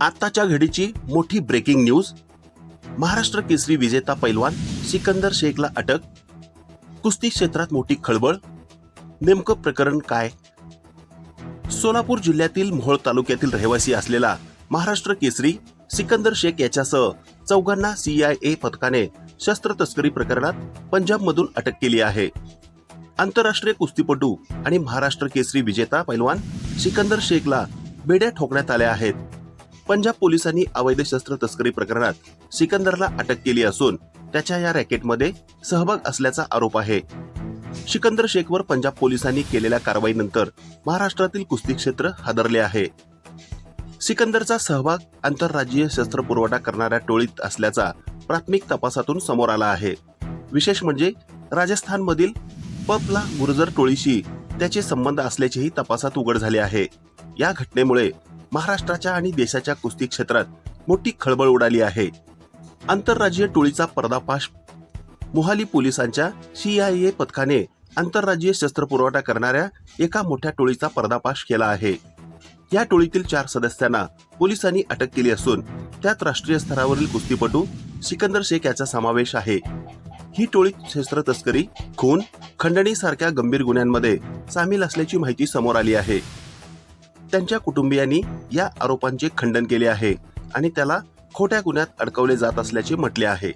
आत्ताच्या घडीची मोठी breaking news Maharashtra Kesari विजेता पैलवान सिकंदर शेखला अटक. कुस्ती क्षेत्रात मोठी खळबळ. नेमकं प्रकरण काय? सोलापूर जिल्ह्यातील मोहोळ तालुक्यातील रहिवासी असलेला महाराष्ट्र केसरी सिकंदर शेख याच्यासह चौघांना सीआयए पथकाने शस्त्र तस्करी प्रकरणात पंजाबमधून अटक केली आहे. आंतरराष्ट्रीय कुस्तीपटू आणि महाराष्ट्र केसरी विजेता पैलवान सिकंदर शेखला बेड्या ठोकण्यात आल्या आहेत. पंजाब पोलिसांनी अवैध शस्त्र तस्करी प्रकरणात सिकंदरला अटक केली असून त्याच्या या रॅकेटमध्ये सहभाग असल्याचा आरोप आहे. सिकंदर शेखवर पंजाब पोलिसांनी केलेल्या कारवाईनंतर महाराष्ट्रातील कुस्ती क्षेत्र हादरले आहे. सिकंदरचा सहभाग आंतरराज्यीय शस्त्र पुरवठा करणाऱ्या टोळीत असल्याचा प्राथमिक तपासातून समोर आला आहे. विशेष म्हणजे राजस्थानमधील पपला गुर्जर टोळीशी त्याचे संबंध असल्याचेही तपासात उघड झाले आहे. या घटनेमुळे महाराष्ट्राच्या आणि देशाच्या कुस्ती क्षेत्रात मोठी खळबळ उडाली आहे. आंतरराज्यीय टोळीचा पर्दाफाश मोहाली पोलिसांच्या सीआयए पथकाने आंतरराज्यीय शस्त्र पुरवठा करणाऱ्या एका मोठ्या टोळीचा पर्दाफाश केला आहे. या टोळीतील चार सदस्यांना पोलिसांनी अटक केली असून त्यात राष्ट्रीय स्तरावरील कुस्तीपटू सिकंदर शेख याचा समावेश आहे. ही टोळी शस्त्र तस्करी खून खंडणी सारख्या गंभीर गुन्ह्यांमध्ये सामील असल्याची माहिती समोर आली आहे. त्यांच्या कुटुंबियांनी या आरोपांचे खंडन केले आहे आणि त्याला खोट्या गुन्ह्यात अडकवले जात असल्याचे म्हटले आहे.